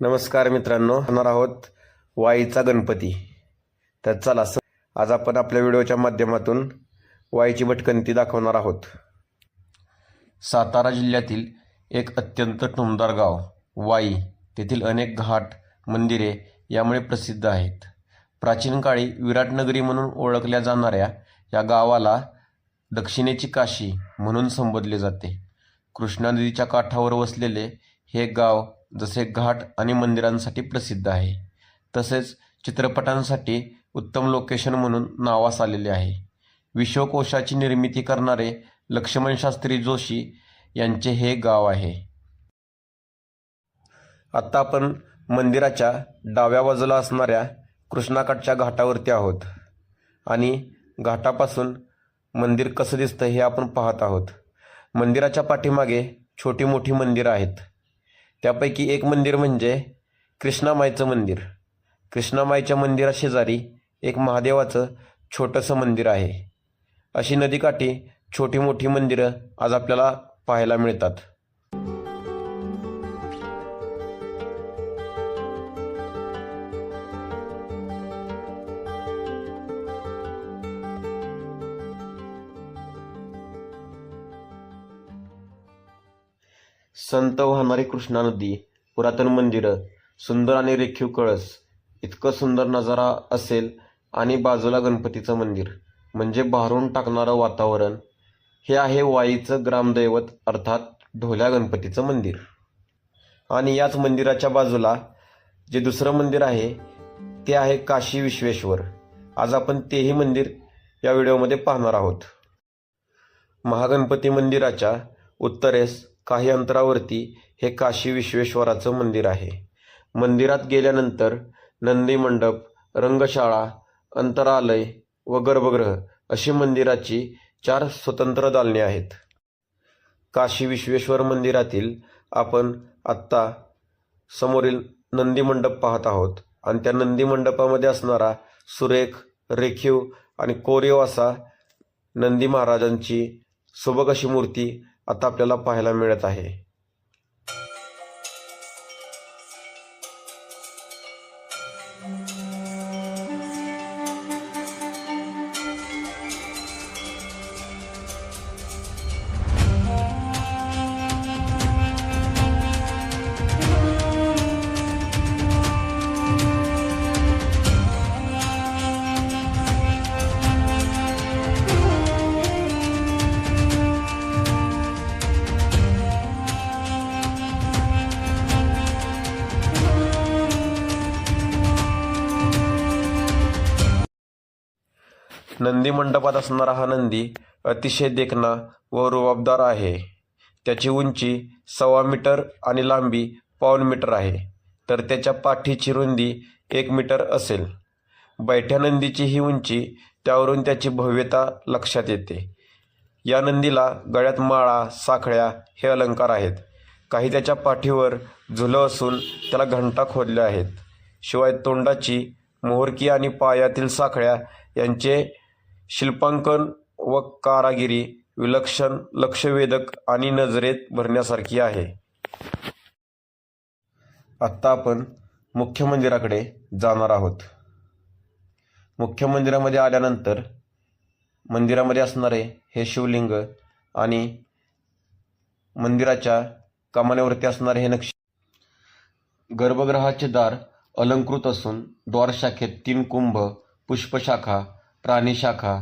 नमस्कार मित्रांनो होणार आहोत वाईचा गणपती. तर चला आज आपण आपल्या व्हिडिओच्या माध्यमातून वाईची भटकंती दाखवणार आहोत. सातारा जिल्ह्यातील एक अत्यंत टुमदार गाव वाई तेथील अनेक घाट मंदिरे यामुळे प्रसिद्ध आहेत. प्राचीन काळी विराटनगरी म्हणून ओळखल्या जाणाऱ्या या गावाला दक्षिणेची काशी म्हणून संबोधले जाते. कृष्णा नदीच्या काठावर वसलेले हे गाव जसे घाट आणि मंदिरांसाठी प्रसिद्ध आहे. तसेच चित्रपटांसाठी उत्तम लोकेशन म्हणून नावास आलेले आहे. विश्वकोशाची निर्मिती करणारे लक्ष्मण शास्त्री जोशी यांचे हे गाव आहे. आत्ता आपण मंदिराच्या डाव्या बाजूला असणाऱ्या कृष्णाकाठच्या घाटावरती आहोत. आणि घाटापासून मंदिर कसं दिसतं हे आपण पाहत आहोत. मंदिराच्या पाठीमागे छोटी मोठी मंदिरं आहेत. त्यापैकी एक मंदिर म्हणजे कृष्णामाईचं मंदिर. कृष्णामाईच्या मंदिराशेजारी एक महादेवाचं छोटंसं मंदिर आहे. अशी नदीकाठी छोटी मोठी मंदिरं आज आपल्याला पाहायला मिळतात. संत वाहणारी कृष्णा नदी पुरातन मंदिरं सुंदर आणि रेखीव कळस इतकं सुंदर नजारा असेल आणि बाजूला गणपतीचं मंदिर म्हणजे भारून टाकणारं वातावरण हे आहे वाईचं ग्रामदैवत अर्थात ढोल्या गणपतीचं मंदिर. आणि याच मंदिराच्या बाजूला जे दुसरं मंदिर आहे ते आहे काशी विश्वेश्वर. आज आपण तेही मंदिर या व्हिडिओमध्ये पाहणार आहोत. महागणपती मंदिराच्या उत्तरेस काही अंतरावरती हे काशी विश्वेश्वराचं मंदिर आहे. मंदिरात गेल्यानंतर नंदी मंडप रंगशाळा अंतरालय व गर्भगृह अशी मंदिराची चार स्वतंत्र दालने आहेत. काशी विश्वेश्वर मंदिरातील आपण आत्ता समोरील नंदी मंडप पाहत आहोत आणि त्या नंदी मंडपामध्ये असणारा सुरेख रेखीव आणि कोरीव असा नंदी महाराजांची सुबक अशी मूर्ती आता आपल्याला पाहायला मिळत आहे. नंदी मंडपात असणारा हा नंदी अतिशय देखणा व रुबाबदार आहे. त्याची उंची सव्वा मीटर आणि लांबी पाऊन मीटर आहे. तर त्याच्या पाठीची रुंदी एक मीटर असेल. बैठ्या नंदीची ही उंची त्यावरून त्याची भव्यता लक्षात येते. या नंदीला गळ्यात माळा साखळ्या हे अलंकार आहेत. काही त्याच्या पाठीवर झुलं असून त्याला घंटा खोदल्या आहेत. शिवाय तोंडाची मोहरकी आणि पायातील साखळ्या यांचे शिल्पांकन व कारागिरी विलक्षण लक्षवेधक आणि नजरेत भरण्यासारखी आहे. आत्ता आपण मुख्य मंदिराकडे जाणार आहोत. मुख्य मंदिरामध्ये आल्यानंतर मंदिरामध्ये असणारे हे शिवलिंग आणि मंदिराच्या कमानेवरती असणारे हे नक्षी गर्भगृहाचे दार अलंकृत असून द्वारशाखेत तीन कुंभ पुष्पशाखा प्राणीशाखा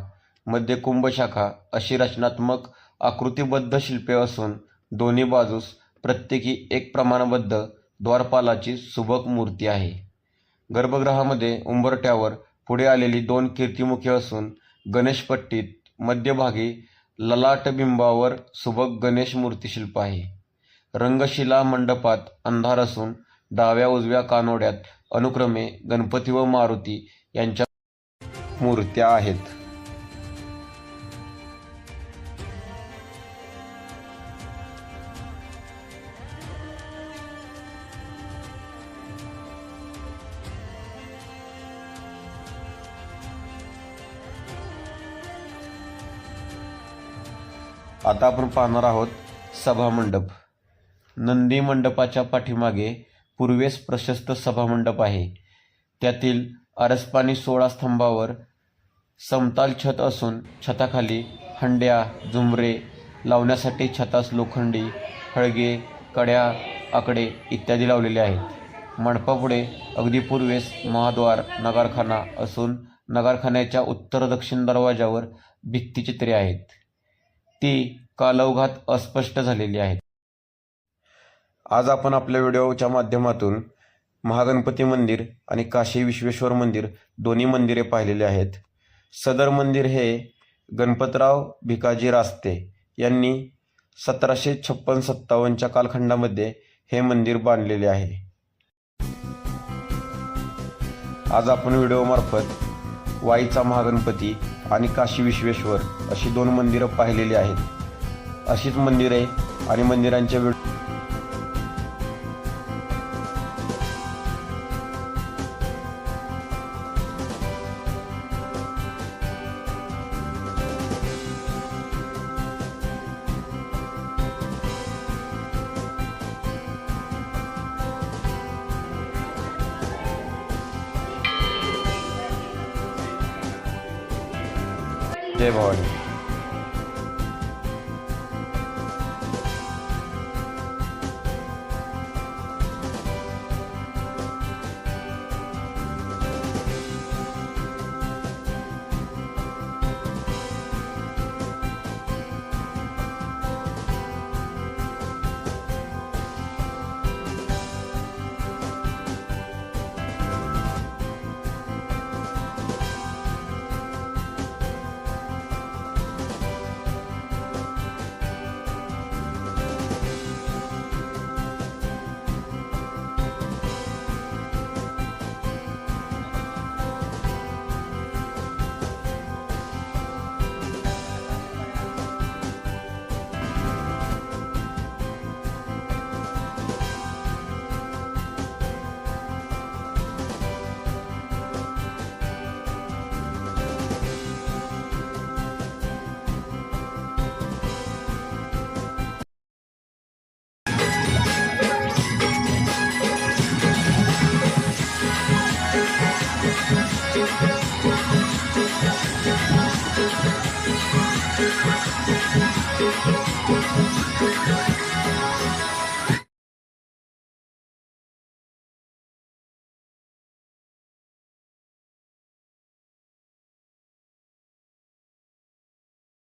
मध्ये कुंभशाखा अशी रचनात्मक आकृतीबद्ध शिल्पे असून दोन्ही बाजूस प्रत्येकी एक प्रमाणबद्ध द्वारपालाची सुबक मूर्ती आहे. गर्भगृहामध्ये उंबरट्यावर पुढे आलेली दोन कीर्तिमुखे असून गणेशपट्टीत मध्यभागी ललाटबिंबावर सुबक गणेश मूर्तिशिल्प आहे. रंगशिला मंडपात अंधार असून डाव्या उजव्या कानोड्यात अनुक्रमे गणपती व मारुती यांच्या मूर्त्या आहेत. आता आपण पाहणार आहोत सभामंडप नंदी मंडपाच्या पाठीमागे पूर्वेस प्रशस्त सभामंडप आहे. त्यातील आरसपानी सोळा स्तंभावर समताल छत असून छताखाली हंड्या झुमरे लावण्यासाठी छतास लोखंडी हळगे कड्या आकडे इत्यादी लावलेले आहेत. मंडपापुढे अगदी पूर्वेस महाद्वार नगारखाना असून नगारखान्याच्या उत्तर दक्षिण दरवाजावर भित्तिचित्रे आहेत. ती कालौघात अस्पष्ट झालेली आहेत. आज आपण आपल्या व्हिडिओच्या माध्यमातून महागणपती मंदिर आणि काशी विश्वेश्वर मंदिर दोन्ही मंदिरे पाहिलेली आहेत. सदर मंदिर हे गणपतराव भिकाजी रास्ते यांनी सतराशे छप्पन सत्तावन्नच्या कालखंडामध्ये हे मंदिर बांधलेले आहे. आज आपण व्हिडिओमार्फत वाईचा महागणपती आणि काशी विश्वेश्वर अशी दोन मंदिरं पाहिलेली आहेत. अशीच मंदिरे आणि मंदिरांच्या व्हिडिओ जय भवानी どこどこどこどこどこどこどこどこどこ?